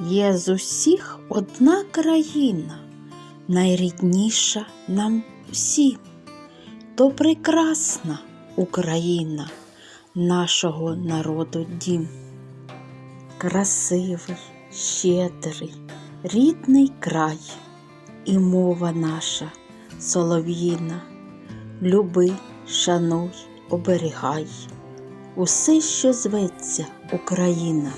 Є з усіх одна країна, найрідніша нам всім, то прекрасна Україна, нашого народу дім. Красивий, щедрий, рідний край, і мова наша солов'їна. Люби, шануй, оберігай усе, що зветься Україна.